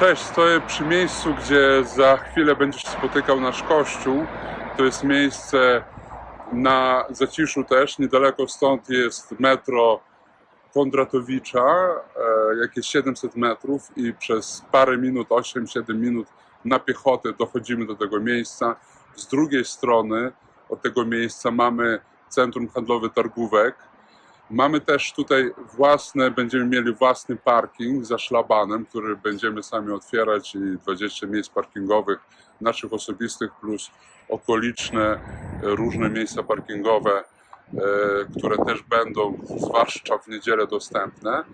Cześć, stoję przy miejscu, gdzie za chwilę będziesz spotykał nasz kościół. To jest miejsce na Zaciszu też, niedaleko stąd jest metro Kondratowicza, e, jakieś 700 metrów i przez parę minut, 8-7 minut na piechotę dochodzimy do tego miejsca. Z drugiej strony od tego miejsca mamy Centrum Handlowe Targówek. Mamy też tutaj własne, będziemy mieli własny parking za szlabanem, który będziemy sami otwierać i 20 miejsc parkingowych naszych osobistych plus okoliczne e, różne miejsca parkingowe, e, które też będą zwłaszcza w niedzielę dostępne.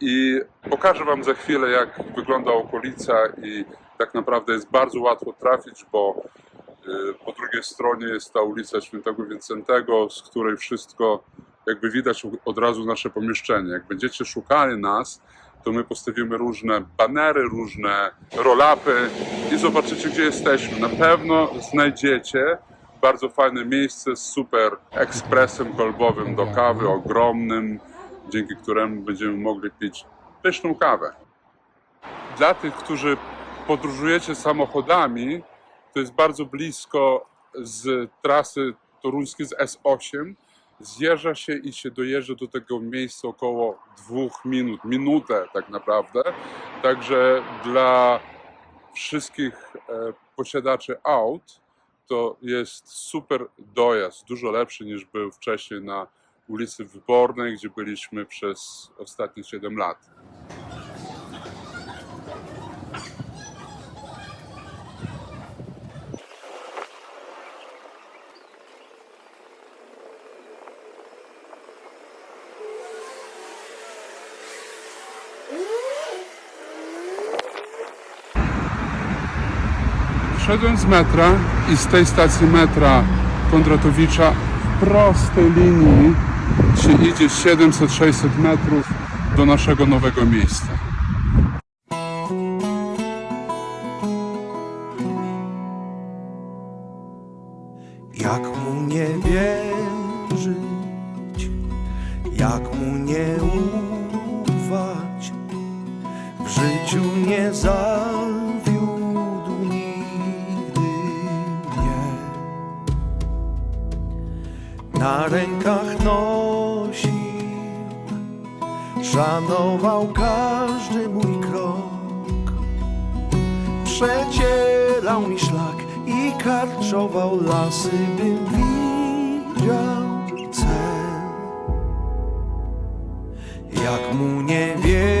I pokażę Wam za chwilę, jak wygląda okolica i tak naprawdę jest bardzo łatwo trafić, bo e, po drugiej stronie jest ta ulica Świętego Wincentego, z której wszystko jakby widać od razu nasze pomieszczenie. Jak będziecie szukali nas, to my postawimy różne banery, różne roll-upy i zobaczycie, gdzie jesteśmy. Na pewno znajdziecie bardzo fajne miejsce z super ekspresem kolbowym do kawy, ogromnym, dzięki któremu będziemy mogli pić pyszną kawę. Dla tych, którzy podróżujecie samochodami, to jest bardzo blisko z trasy toruńskiej z S8 zjeżdża się i się dojeżdża do tego miejsca około dwóch minut, minutę tak naprawdę. Także dla wszystkich e, posiadaczy aut to jest super dojazd, dużo lepszy niż był wcześniej na ulicy Wybornej, gdzie byliśmy przez ostatnie 7 lat. Wszedłem z metra i z tej stacji metra Kondratowicza w prostej linii się idzie 700-600 metrów do naszego nowego miejsca. Jak mu nie wierzyć, jak mu nie ufać, w życiu nie zawiódł na rękach nosił. Szanował każdy mój krok, przecierał mi szlak i karczował lasy, bym widział cel. Jak mu nie wierzę,